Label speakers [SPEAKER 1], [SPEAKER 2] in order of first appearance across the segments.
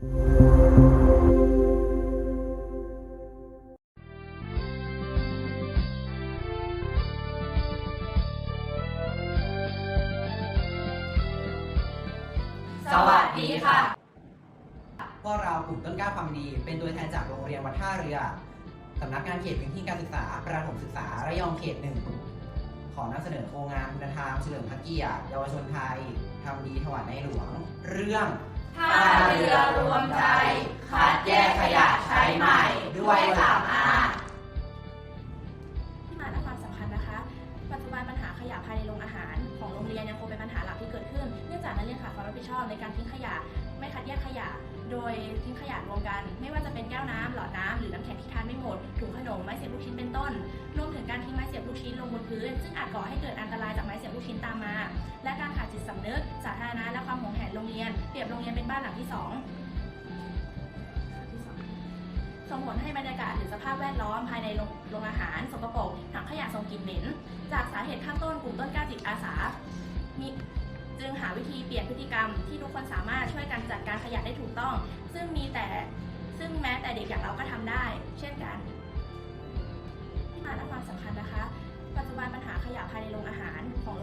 [SPEAKER 1] สวัสดีค่ะ
[SPEAKER 2] พวกเรากลุ่มต้นกล้าความดี เป็นตัวแทนจากโรงเรียนวัดท่าเรือ สำนักงานเขตพื้นที่การศึกษา ประถมศึกษา ระยองเขตหนึ่ง ขอนำเสนอโครงงานคุณธรรมเฉลิมพระเกียรติเยาวชนไทย ทำดีถวายในหลวง เรื่อง
[SPEAKER 1] ท่าเรือรวมใจ คัดแยกขยะใช้ใหม่ ด้วยสามอา
[SPEAKER 3] ที่มาและความสำคัญนะคะ ปัจจุบันปัญหาขยะภายในโรงอาหาร ของโรงเรียนยังคงเป็นปัญหาหลักที่เกิดขึ้น เนื่องจากนักเรียนขาดความรับผิดชอบในการทิ้งขยะ ไม่คัดแยกขยะ โดยทิ้งขยะรวมกัน ไม่ว่าจะเป็นแก้วน้ำหลอดน้ำหรือน้ำแข็งที่ทานไม่หมด ถุงขนม ไม้เสียบลูกชิ้นเป็นต้น รวมถึงการทิ้งไม้เสียบลูกชิ้นลงบนพื้น ซึ่งอาจก่อให้เกิดอันตรายจากไม้เสียบลูกชิ้นตามมา และการขาดจิตสำนึก รียน เปรียบโรงเรียนเป็นบ้านหลังที่สองส่งผลให้บรรยากาศหรือสภาพแวดล้อมภายในโรงงอาหารสกปรกถังขยะส่งกลิ่นเหม็น จากสาเหตุข้างต้นกลุ่มต้นกล้าจิตอาสามีจึงหาวิธีเปลี่ยนพฤติกรรมที่ทุกคนสามารถช่วยกันจัดการขยะได้ถูกต้อง ซึ่งมีแต่ซึ่งแม้แต่เด็กอย่างเราก็ทำได้ เช่นกัน ที่มาและความสำคัญนะคะ ปัจจุบันปัญหาขยะภายในโรงอาหารของ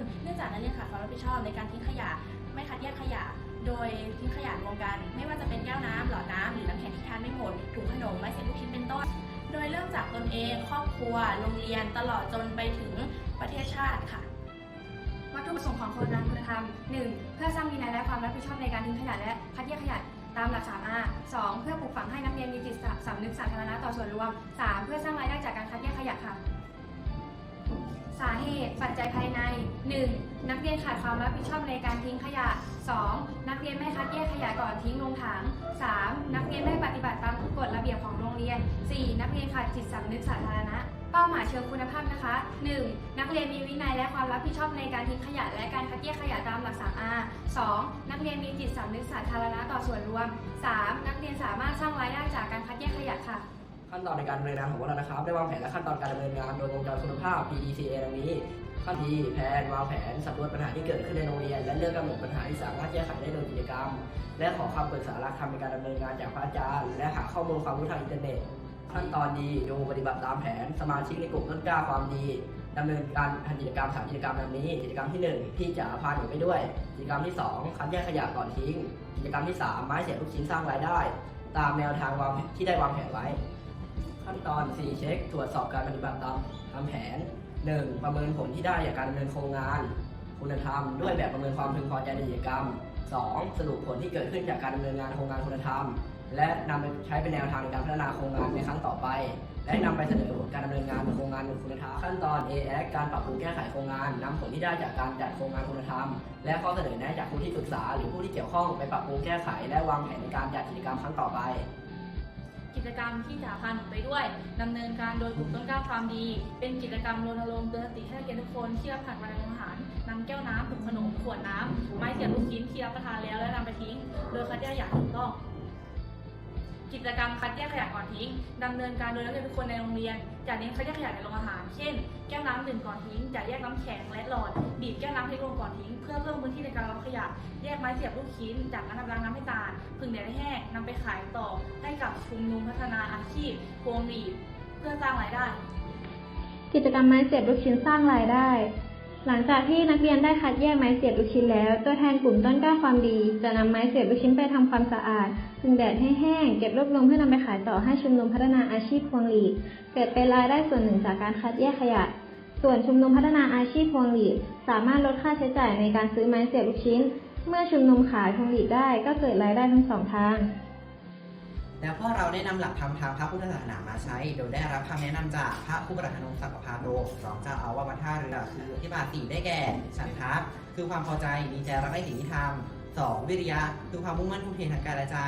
[SPEAKER 3] น เนื่องจากนักเรียนขาดความรับผิดชอบในการทิ้งขยะ ไม่คัดแยกขยะ โดยทิ้งขยะรวมกัน ไม่ว่าจะเป็นแก้วน้ำหลอดน้ำหรือน้ำแข็งที่ทานไม่หมดถุงขนมไม้เสียบลูกชิ้นเป็นต้น โดยเริ่มจากตนเองครอบครัว โรงเรียนตลอดจนไปถึงประเทศชาติค่ะ
[SPEAKER 4] วัตถุประสงค์ของโครงการคุณธรรม 1. เพื่อสร้างวินัยและความรับผิดชอบในการทิ้งขยะและคัดแยกขยะตามหลัก 3R 2. เพื่อปลูกฝังให้นักเรียนมีจิตสำนึกสาธารณะต่อส่วนรวม 3. เพื่อสร้างรายได้จากการคัดแยกขยะค่ะ ตุปัจจัยภายใน 1. นักเรียนขาดความรับผิดชอบในการทิ้งขยะ 2. นักเรียนไม่คัดแยกขยะก่อนทิ้งลงถัง 3. นักเรียนไม่ปฏิบัติตามกฎระเบียบของโรงเรียน 4. นักเรียนขาดจิตสำนึกสาธารณะเป้าหมายเชิงคุณภาพนะคะ 1. นักเรียนมีวินัยและความรับผิดชอบในการทิ้งขยะและการคัดแยกขยะตามหลัก 3R 2. นักเรียนมีจิตสำนึกสาธารณะต่อส่วนรวม 3. นักเรียนสามารถสร้างรายได้จากการคัดแยกขยะค่ะ
[SPEAKER 5] ขั้นตอนในการดำเนินงานของพวกเรานะครับได้วางแผนและขั้นตอนการดำเนินงานโดยวงจรคุณภาพ PDCA ดังนี้ขั้นที่แผนวางแผนสำรวจปัญหาที่เกิดขึ้นในโรงเรียน และเลือกกำหนดปัญหาที่สามารถแก้ไขได้โดยกิจกรรม และขอคำปรึกษาหลักธรรมในการดำเนินงานจากพระอาจารย์ และหาข้อมูลความรู้ทางอินเทอร์เน็ต ขั้นตอนดีดูปฏิบัติตามแผนสมาชิกในกลุ่มต้นกล้าความดีดำเนินการทำกิจกรรมสามกิจกรรมดังนี้ กิจกรรมที่หนึ่งพี่จ๋าพาหนูไปด้วย กิจกรรมที่สองคัดแยกขยะก่อนทิ้ง กิจกรรมที่สามไม้เสียบลูกชิ้นสร้างรายได้ ตามแนวทางวางที่ได้วางแผนไว้ ขั้นตอน 4 เช็ค ตรวจสอบการปฏิบัติตามตามแผน 1. ประเมินผลที่ได้จากการดำเนินโครงงาน คุณธรรม ด้วยแบบประเมินความพึงพอใจในกิจกรรม 2. สรุปผลที่เกิดขึ้นจากการดำเนินงานโครงงานคุณธรรม และนำไปใช้เป็นแนวทางในการพัฒนาโครงงานในครั้งต่อไป และนำไปเสนอผลการดำเนินงานโครงงานคุณธรรมขั้นตอน A การปรับปรุงแก้ไขโครงงานนำผลที่ได้จากการจัดโครงงานคุณธรรม และข้อเสนอแนะจากผู้ที่ปรึกษา หรือผู้ที่เกี่ยวข้องไปปรับปรุงแก้ไข และวางแผนในการจัดกิจกรรมครั้งต่อไป
[SPEAKER 3] กิจกรรมที่จะพาหนูไปด้วยดำเนินการโดยกลุ่มต้นกล้าความดี เป็นกิจกรรมรณรงค์เตือนสติให้นักเรียนทุกคนที่รับผ่านมาในโรงอาหารนำแก้วน้ำถุงขนมขวดน้ำไม้เสียบลูกชิ้นที่รับประทานแล้วและนำไปทิ้ง โดยคัดแยกอย่างถูกต้อง กิจกรรมคัดแยกขยะก่อนทิ้งดำเนินการโดยนักเรียนทุกคนในโรงเรียนจะเน้นคัดแยกขยะในโรงอาหาร เช่น แก้วน้ำดื่มก่อนทิ้งจะแยกน้ำแข็งและหลอด บีบแก้วน้ำให้ลงก่อนทิ้ง เพื่อเพิ่มพื้นที่ในการรับขยะ แยกไม้เสียบลูกชิ้นจากนั้นนำล้างน้ำให้ตาลผึ่งแดดให้แห้งนำไปขายต่อให้กับชุมนุมพัฒนาอาชีพพวงหรีดเพื่อสร้างรายได้
[SPEAKER 6] กิจกรรมไม้เสียบลูกชิ้นสร้างรายได้ หลังจากที่นักเรียนได้คัดแยกไม้เสียบลูกชิ้นแล้ว ตัวแทนกลุ่มต้นกล้าความดี จะนำไม้เสียบลูกชิ้นไปทำความสะอาดพึงแดดให้แห้ง เก็บรวบรวมเพื่อนำไปขายต่อให้ชุมนุมพัฒนาอาชีพพวงหลีดเกิดเป็นรายได้ส่วนหนึ่งจากการคัดแยกขยะ ส่วนชุมนุมพัฒนาอาชีพพวงหลีดสามารถลดค่าใช้จ่ายในการซื้อไม้เสียบลูกชิ้น เมื่อชุมนุมขายพวงหลีดได้ก็เกิดรายได้ทั้งสองทาง
[SPEAKER 2] แล้วพวกเราได้นำหลักธรรมทางพระพุทธศาสนามาใช้ โดยได้รับคำแนะนำจากพระผู้ประหลัดธนงศักดิ์พาโดรองเจ้าอาวาสวัดท่าเรือคืออธิบาตีได้แก่ฉันทะคือความพอใจมีใจรักในสิ่งที่ทำสองวิริยะ คือความมุ่งมั่นทุ่มเททางกายและใจ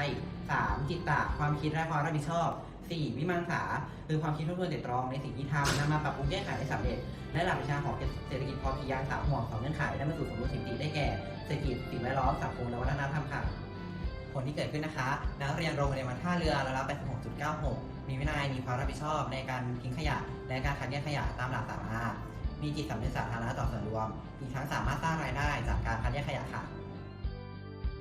[SPEAKER 2] สามจิตตะความคิดและความรับผิดชอบสี่วิมังสาคือความคิดทบทวนเตตรองในสิ่งที่ทำนำมาปรับปรุงแก้ไขให้สำเร็จ และหลักวิชาของเศรษฐกิจพอเพียงสามห่วงสองเงื่อนไขและมาสู่สมรสสิทธิได้แก่เศรษฐกิจสิ่งแวดล้อมสังคมและวัฒนธรรมค่ะ ผลที่เกิดขึ้นนะคะ นักเรียนโรงเรียนวัดท่าเรือระดับ86.96 มีวินัยมีความรับผิดชอบในการทิ้งขยะ และการคัดแยกขยะตามหลักสามอามีจิตสำนึกสาธารณะต่อส่วนรวม อีกทั้งสามารถสร้างรายได้จากการคัดแยกขยะค่ะ